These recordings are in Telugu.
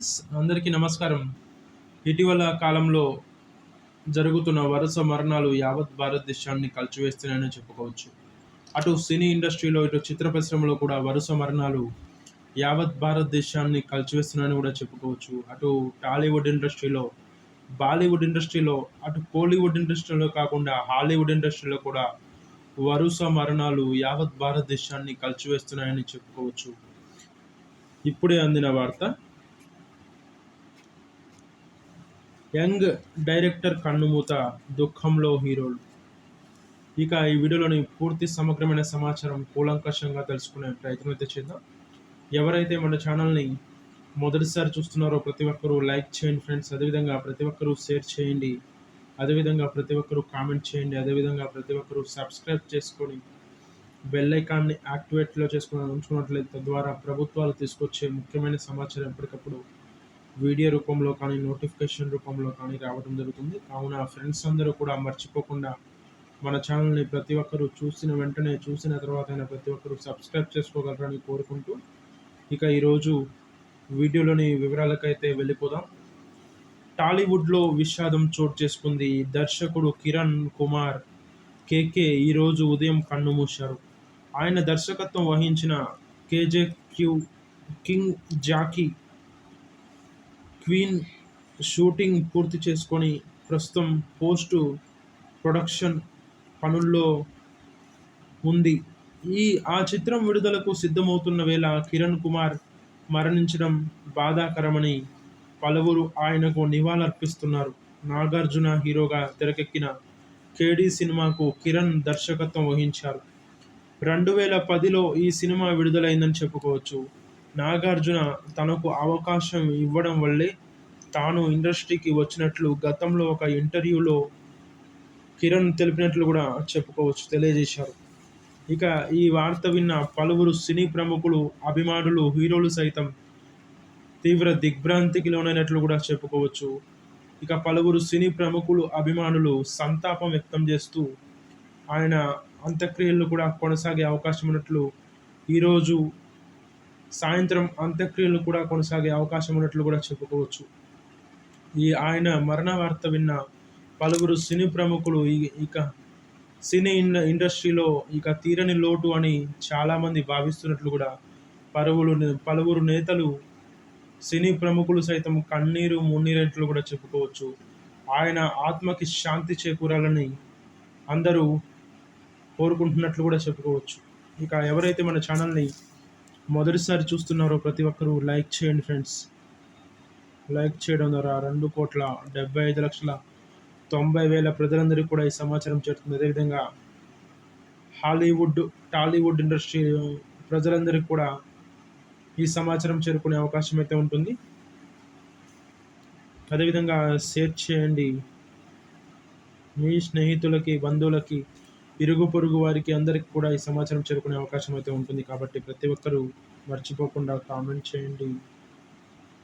అందరికీ నమస్కారం. ఇటీవల కాలంలో జరుగుతున్న వరుస మరణాలు యావత్ భారతదేశాన్ని కలిచివేస్తున్నాయని చెప్పుకోవచ్చు. అటు సినీ ఇండస్ట్రీలో ఇటు చిత్ర పరిశ్రమలో కూడా వరుస మరణాలు యావత్ భారతదేశాన్ని కలిచివేస్తున్నాయని కూడా చెప్పుకోవచ్చు. అటు టాలీవుడ్ ఇండస్ట్రీలో బాలీవుడ్ ఇండస్ట్రీలో అటు కోలీవుడ్ ఇండస్ట్రీలో కాకుండా హాలీవుడ్ ఇండస్ట్రీలో కూడా వరుస మరణాలు యావత్ భారతదేశాన్ని కలిచివేస్తున్నాయని చెప్పుకోవచ్చు. ఇప్పుడే అందిన వార్త యంగ్ డైరెక్టర్ కన్నుమూత దుఃఖంలో హీరోలు. ఇక ఈ వీడియోలోని పూర్తి సమగ్రమైన సమాచారం కూలంకషంగా తెలుసుకునే ప్రయత్నం అయితే చేద్దాం. ఎవరైతే మన ఛానల్ని మొదటిసారి చూస్తున్నారో ప్రతి ఒక్కరూ లైక్ చేయండి ఫ్రెండ్స్. అదేవిధంగా ప్రతి ఒక్కరూ షేర్ చేయండి. అదేవిధంగా ప్రతి ఒక్కరూ కామెంట్ చేయండి. అదేవిధంగా ప్రతి ఒక్కరూ సబ్స్క్రైబ్ చేసుకొని బెల్ ఐకాన్ని యాక్టివేట్లో చేసుకుని ఉంచుకున్నట్లయితే తద్వారా ప్రభుత్వాలు తీసుకొచ్చే ముఖ్యమైన సమాచారం ఎప్పటికప్పుడు వీడియో రూపంలో కానీ నోటిఫికేషన్ రూపంలో కానీ రావడం జరుగుతుంది. కావున ఫ్రెండ్స్ అందరూ కూడా మర్చిపోకుండా మన ఛానల్ని ప్రతి ఒక్కరూ చూసిన వెంటనే చూసిన తర్వాత అయినా ప్రతి ఒక్కరూ సబ్స్క్రైబ్ చేసుకోగలరని కోరుకుంటూ ఇక ఈరోజు వీడియోలోని వివరాలకైతే వెళ్ళిపోదాం. టాలీవుడ్లో విషాదం చోటు చేసుకుంది దర్శకుడు కిరణ్ కుమార్. కేకే ఈరోజు ఉదయం కన్నుమూశారు ఆయన దర్శకత్వం వహించిన KJ Q King Jackie Queen shooting పూర్తి చేసుకొని ప్రస్తుతం పోస్ట్ ప్రొడక్షన్ పనుల్లో ఉంది. ఈ ఆ చిత్రం విడుదలకు సిద్ధమవుతున్న వేళ కిరణ్ కుమార్ మరణించడం బాధాకరమని పలువురు ఆయనకు నివాళులర్పిస్తున్నారు. నాగార్జున హీరోగా తెరకెక్కిన కేడీ సినిమాకు కిరణ్ దర్శకత్వం వహించారు. రెండు వేల పదిలో ఈ సినిమా విడుదలైందని చెప్పుకోవచ్చు. నాగార్జున తనకు అవకాశం ఇవ్వడం వల్లే తాను ఇండస్ట్రీకి వచ్చినట్లు గతంలో ఒక ఇంటర్వ్యూలో కిరణ్ తెలిపినట్లు కూడా చెప్పుకోవచ్చు తెలియజేశారు. ఇక ఈ వార్త విన్న పలువురు సినీ ప్రముఖులు అభిమానులు హీరోలు సైతం తీవ్ర దిగ్భ్రాంతికి లోనైనట్లు కూడా చెప్పుకోవచ్చు. ఇక పలువురు సినీ ప్రముఖులు అభిమానులు సంతాపం వ్యక్తం చేస్తూ ఆయన అంత్యక్రియలు కూడా కొనసాగే అవకాశం ఉన్నట్లు ఈరోజు సాయంత్రం అంత్యక్రియలు కూడా కొనసాగే అవకాశం ఉన్నట్లు కూడా చెప్పుకోవచ్చు. ఈ ఆయన మరణ వార్త విన్న పలువురు సినీ ప్రముఖులు ఇక సినీ ఇండస్ట్రీలో ఇక తీరని లోటు అని చాలామంది భావిస్తున్నట్లు కూడా పలువురు పలువురు నేతలు సినీ ప్రముఖులు సైతం కన్నీరు మున్నీరెట్లు కూడా చెప్పుకోవచ్చు. ఆయన ఆత్మకి శాంతి చేకూరాలని అందరూ కోరుకుంటున్నట్లు కూడా చెప్పుకోవచ్చు. ఇక ఎవరైతే మన ఛానల్ని మొదటిసారి చూస్తున్నారో ప్రతి ఒక్కరూ లైక్ చేయండి ఫ్రెండ్స్. లైక్ చేయడం ద్వారా రెండు కోట్ల డెబ్బై ఐదు లక్షల తొంభై వేల ప్రజలందరికీ కూడా ఈ సమాచారం చేరుతుంది. అదేవిధంగా హాలీవుడ్ టాలీవుడ్ ఇండస్ట్రీ ప్రజలందరికీ కూడా ఈ సమాచారం చేరుకునే అవకాశం అయితే ఉంటుంది. అదేవిధంగా షేర్ చేయండి. మీ స్నేహితులకి బంధువులకి ఇరుగు పొరుగు వారికి అందరికి కూడా ఈ సమాచారం చేరుకునే అవకాశం అయితే ఉంటుంది కాబట్టి ప్రతి ఒక్కరూ మర్చిపోకుండా కామెంట్ చేయండి.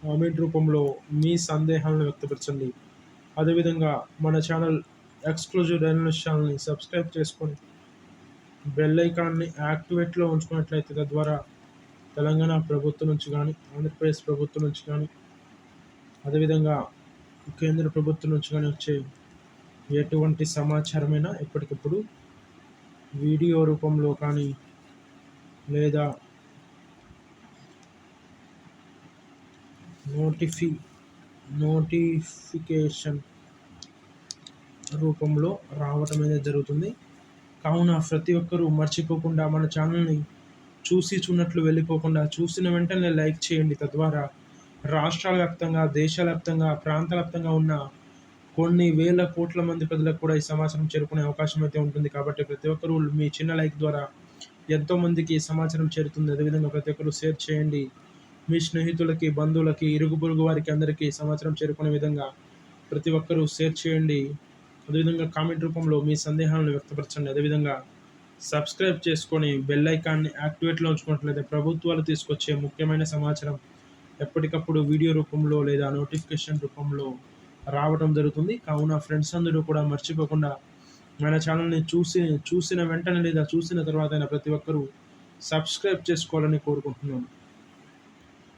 కామెంట్ రూపంలో మీ సందేహాలను వ్యక్తపరచండి. అదేవిధంగా మన ఛానల్ ఎక్స్క్లూజివ్ డైనమిక్స్ ఛానల్ని సబ్స్క్రైబ్ చేసుకొని బెల్ ఐకాన్ని యాక్టివేట్లో ఉంచుకున్నట్లయితే తద్వారా తెలంగాణ ప్రభుత్వం నుంచి కానీ ఆంధ్రప్రదేశ్ ప్రభుత్వం నుంచి కానీ అదేవిధంగా కేంద్ర ప్రభుత్వం నుంచి కానీ వచ్చే ఎటువంటి సమాచారమైనా ఎప్పటికప్పుడు వీడియో రూపంలో కానీ లేదా నోటిఫి నోటిఫికేషన్ రూపంలో రావటం అనేది జరుగుతుంది. కావున ప్రతి ఒక్కరూ మర్చిపోకుండా మన ఛానల్ని చూసి చూన్నట్లు వెళ్ళిపోకుండా చూసిన వెంటనే లైక్ చేయండి. తద్వారా రాష్ట్రాల వ్యాప్తంగా దేశవ్యాప్తంగా వ్యాప్తంగా ఉన్న కొన్ని వేల కోట్ల మంది ప్రజలకు కూడా ఈ సమాచారం చేరుకునే అవకాశం అయితే ఉంటుంది. కాబట్టి ప్రతి ఒక్కరూ మీ చిన్న లైక్ ద్వారా ఎంతోమందికి సమాచారం చేరుతుంది. అదేవిధంగా ప్రతి ఒక్కరూ షేర్ చేయండి. మీ స్నేహితులకి బంధువులకి ఇరుగు పొరుగు వారికి అందరికీ సమాచారం చేరుకునే విధంగా ప్రతి ఒక్కరూ షేర్ చేయండి. అదేవిధంగా కామెంట్ రూపంలో మీ సందేహాలను వ్యక్తపరచండి. అదేవిధంగా సబ్స్క్రైబ్ చేసుకొని బెల్ ఐకాన్ని యాక్టివేట్లో ఉంచుకున్నట్లయితే ప్రభుత్వాలు తీసుకొచ్చే ముఖ్యమైన సమాచారం ఎప్పటికప్పుడు వీడియో రూపంలో లేదా నోటిఫికేషన్ రూపంలో రావడం జరుగుతుంది. కావున ఫ్రెండ్స్ అందరూ కూడా మర్చిపోకుండా మన ఛానల్ని చూసి చూసిన వెంటనే లేదా చూసిన తర్వాత ప్రతి ఒక్కరూ సబ్స్క్రైబ్ చేసుకోవాలని కోరుకుంటున్నాను.